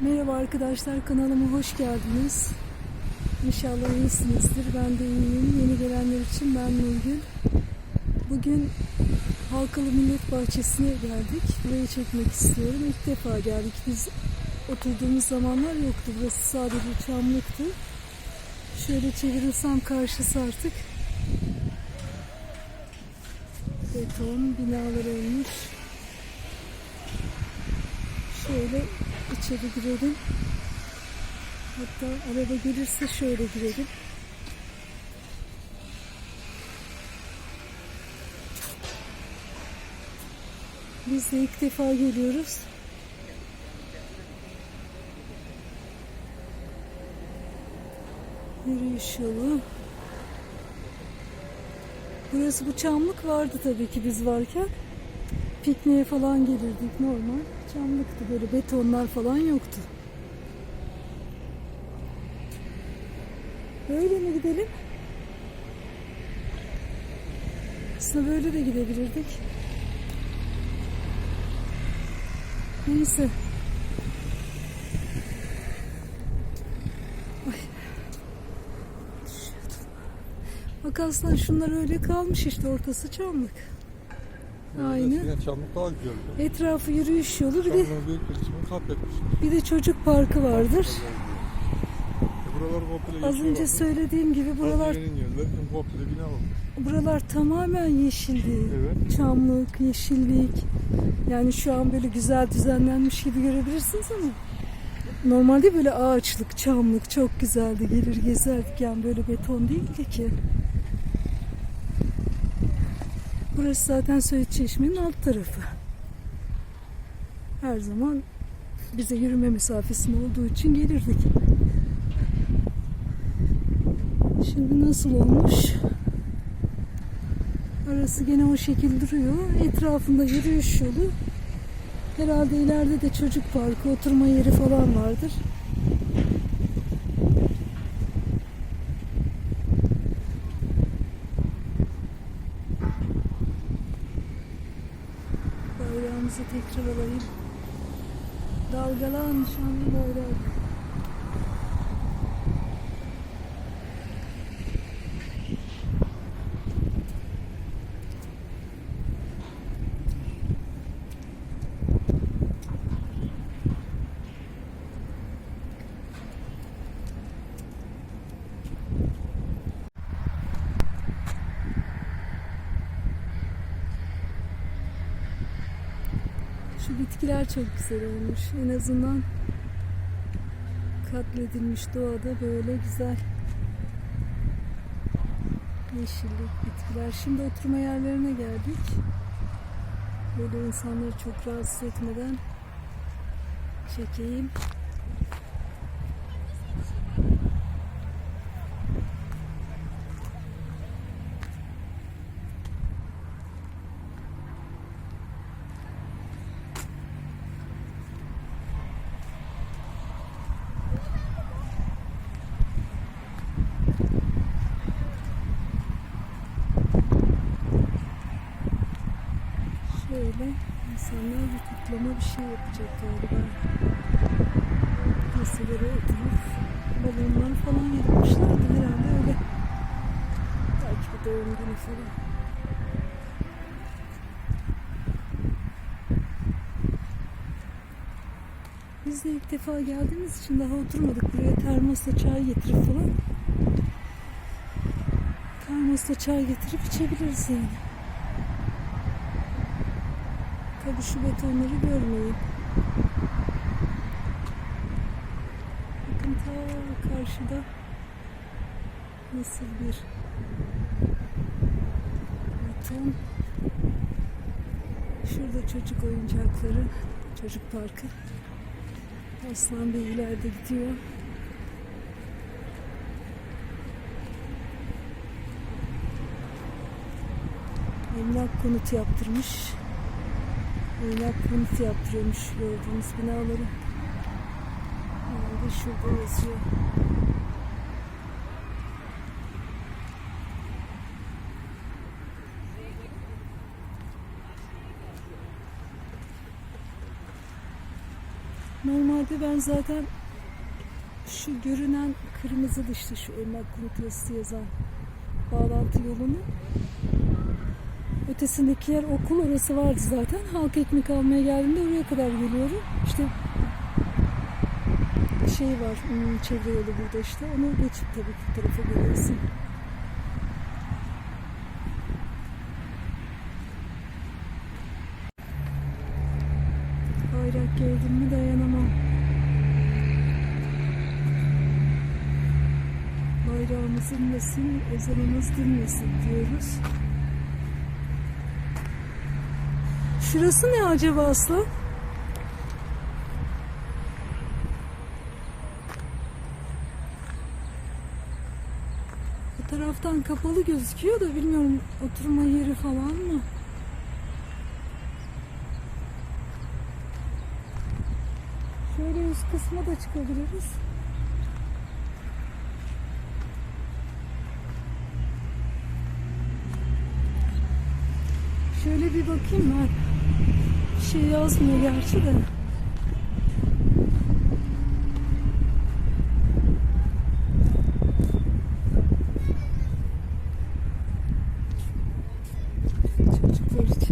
Merhaba arkadaşlar kanalıma hoş geldiniz. İnşallah iyisinizdir. Ben de iyiyim. Yeni gelenler için ben Nurgül. Bugün Halkalı Millet Bahçesi'ne geldik. Burayı çekmek istiyorum. İlk defa geldik. Biz oturduğumuz zamanlar yoktu. Burası sadece çamlıktı. Şöyle çevirirsem karşısı artık beton binalar olmuş. Şöyle içeri girelim. Hatta araba gelirse şöyle girelim. Biz de ilk defa geliyoruz. Yürüyüş yolu. Burası bu çamlık vardı tabii ki biz varken. Pikniğe falan gelirdik normal. Çamlıktı böyle betonlar falan yoktu. Böyle mi gidelim? Aslında böyle de gidebilirdik. Neyse. Bak aslında şunlar öyle kalmış işte ortası çamlık. Aynı. Eskiden çamlık daha güzeldi. Etrafı yürüyüş yolu bir de büyük bir kısmını katletmişler. bir de çocuk parkı vardır. E buraları komple Az yeşil önce oldu. söylediğim gibi buralar Hazinenin yerler hem komple bina oldu. buralar tamamen yeşildi. Evet. Çamlık, yeşillik. Yani şu an böyle güzel düzenlenmiş gibi görebilirsiniz ama normalde böyle ağaçlık, çamlık çok güzeldi. Gelir gezerdik yani böyle beton değildi ki. Burası zaten Söğüt Çeşme'nin alt tarafı. Her zaman bize yürüme mesafesinde olduğu için gelirdik. Şimdi nasıl olmuş? Arası gene o şekil duruyor. Etrafında yürüyüş yolu. Herhalde ileride de çocuk parkı, oturma yeri falan vardır. Tekrar alayım. Dalgalan şanlı bayrak. Bitkiler çok güzel olmuş. En azından katledilmiş doğada böyle güzel yeşillik, bitkiler. Şimdi oturma yerlerine geldik. Böyle insanları çok rahatsız etmeden çekeyim. Şöyle insanlar bir şey yapacak galiba. Masalara oturup balonlar falan yapmışlardı herhalde öyle. Belki bir doğum günü falan. Biz de ilk defa geldiğimiz için daha oturmadık. Buraya termosla çay getirip falan. Termosla çay getirip içebiliriz yani. Tabii şu betonları görmeyin. Bakın ta karşıda nasıl bir beton. Şurada çocuk oyuncakları, çocuk parkı. Aslan Bey ileride gidiyor. Emlak konut yaptırmış. Emlak konut yaptırıyormuş gördüğünüz binaları. Herhalde şurada yazıyor. Normalde ben zaten şu görünen kırmızı işte şu Irmak Kurutuyosu yazan bağlantı yolunu ötesindeki yer okul orası vardı zaten. Halk ekmek almaya geldiğimde oraya kadar geliyorum. İşte şey var hmm, çevre yolu burada işte onu geçip tabii ki tarafa geliyorsun. Bayrak gördüm mü dayanamam. Bayrağımız inmesin, ezanımız dinmesin diyoruz. Şurası ne acaba aslan? Bu taraftan kapalı gözüküyor da bilmiyorum oturma yeri falan mı? Şöyle üst kısma da çıkabiliriz. Şöyle bir bakayım ben. Şey yazmıyor gerçi de. Çocuklar için.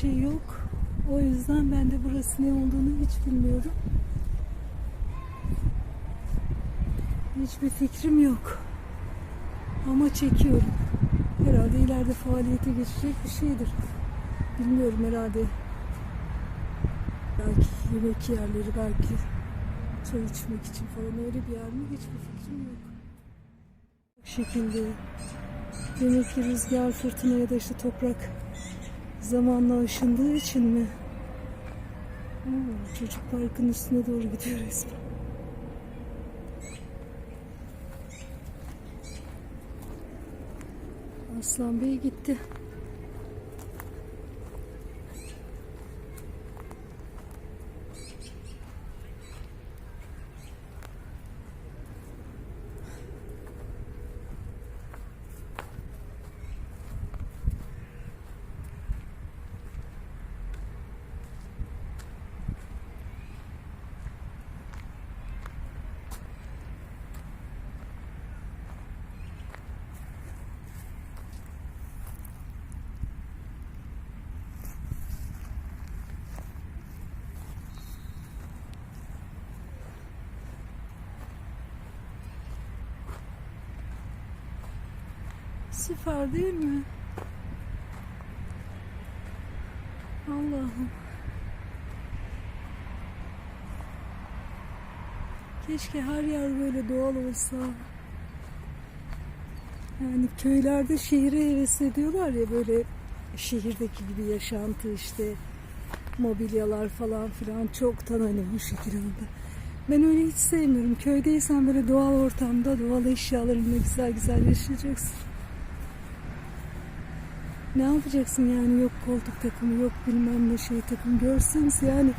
Şey yok. O yüzden ben de burası ne olduğunu hiç bilmiyorum. Hiçbir fikrim yok. Ama çekiyorum. Herhalde ileride faaliyete geçecek bir şeydir. Bilmiyorum herhalde. Belki yemek yerleri, belki çay içmek için falan öyle bir yer mi? Hiçbir fikrim yok. Bu şekilde Demek ki rüzgar, fırtına ya da işte toprak zamanla aşındığı için mi? Oo, çocuk parkın üstüne doğru gidiyor resmen. Aslan Bey gitti. Süper değil mi? Allah'ım. Keşke her yer böyle doğal olsa. Yani köylerde şehire heves ediyorlar ya böyle şehirdeki gibi yaşantı işte mobilyalar falan filan çoktan hani bu şekilde. Ben öyle hiç sevmiyorum. Köydeysen böyle doğal ortamda doğal eşyalarınla güzel güzel yaşayacaksın. Ne yapacaksın yani yok koltuk takımı yok bilmem ne şey takım görseniz yani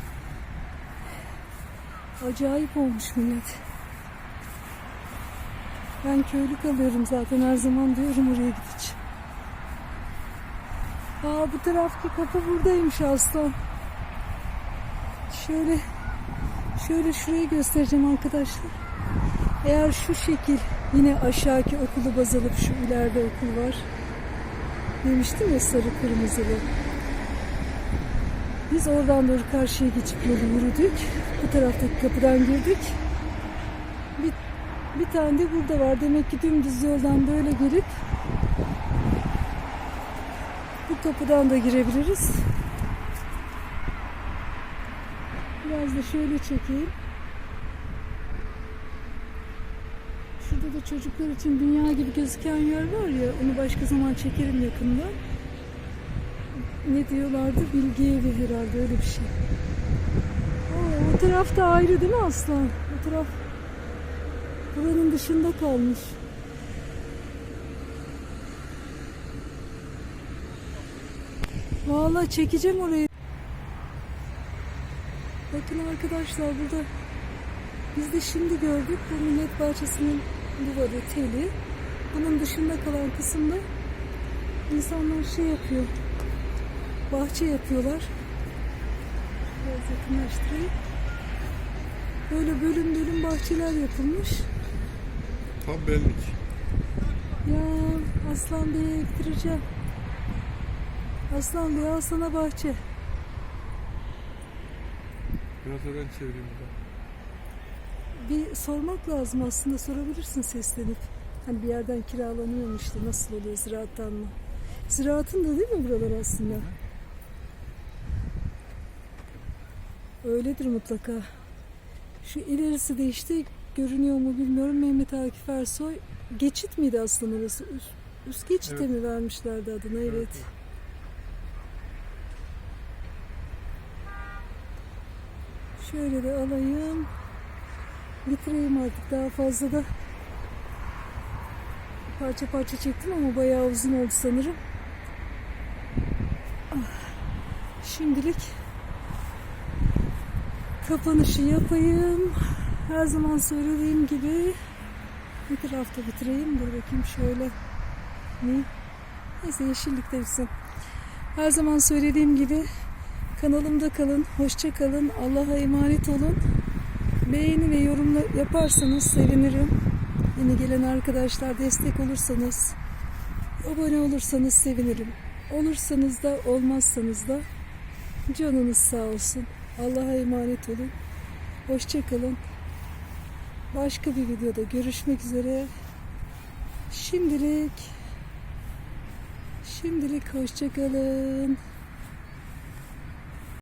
acayip olmuş millet. Ben köylü kalıyorum zaten her zaman diyorum oraya gideceğim. Aa bu taraftaki kapı buradaymış aslan. Şöyle şöyle şurayı göstereceğim arkadaşlar. Eğer şu şekil yine aşağıki okulu baz alıp şu ileride okul var. Demiştim ya sarı kırmızılı. Biz oradan doğru karşıya geçip yolu yürüdük. Bu taraftaki kapıdan girdik. Bir, bir tane de burada var. Demek ki dümdüz yoldan böyle gelip bu kapıdan da girebiliriz. Biraz da şöyle çekeyim. Şurada da çocuklar için dünya gibi gözüken yer var ya, onu başka zaman çekerim yakında. Ne diyorlardı? Bilgi evi herhalde öyle bir şey. Oo, o taraf da ayrı değil mi aslan? O taraf buranın dışında kalmış. Vallahi çekeceğim orayı. Bakın arkadaşlar burada biz de şimdi gördük bu millet bahçesinin duvarı, teli. Bunun dışında kalan kısımda insanlar şey yapıyor. Bahçe yapıyorlar. Biraz yakınlaştırayım. Böyle bölüm bölüm bahçeler yapılmış. Tam benlik. Ya Aslan Bey'e ektireceğim. Aslan Bey al sana bahçe. Biraz ben çevireyim burada. Bir sormak lazım aslında sorabilirsin seslenip. Hani bir yerden kiralanıyor işte nasıl oluyor ziraattan mı? Ziraatın da değil mi buralar aslında? Öyledir mutlaka. Şu ilerisi de işte görünüyor mu bilmiyorum Mehmet Akif Ersoy. Geçit miydi aslında orası? Üst, üst geçite Evet. mi vermişlerdi adını? Evet. Evet. Şöyle de alayım. Bitireyim artık daha fazla da. Parça parça çektim ama bayağı uzun oldu sanırım. Ah, Şimdilik kapanışı yapayım. Her zaman söylediğim gibi bir tarafta bitireyim. Dur bakayım şöyle. Ne? Neyse yeşillikte bitsin. Her zaman söylediğim gibi kanalımda kalın. Hoşça kalın. Allah'a emanet olun. Beğeni ve yorumla yaparsanız sevinirim. Yeni gelen arkadaşlar destek olursanız, abone olursanız sevinirim. Olursanız da olmazsanız da canınız sağ olsun. Allah'a emanet olun. Hoşça kalın. Başka bir videoda görüşmek üzere. Şimdilik şimdilik hoşça kalın.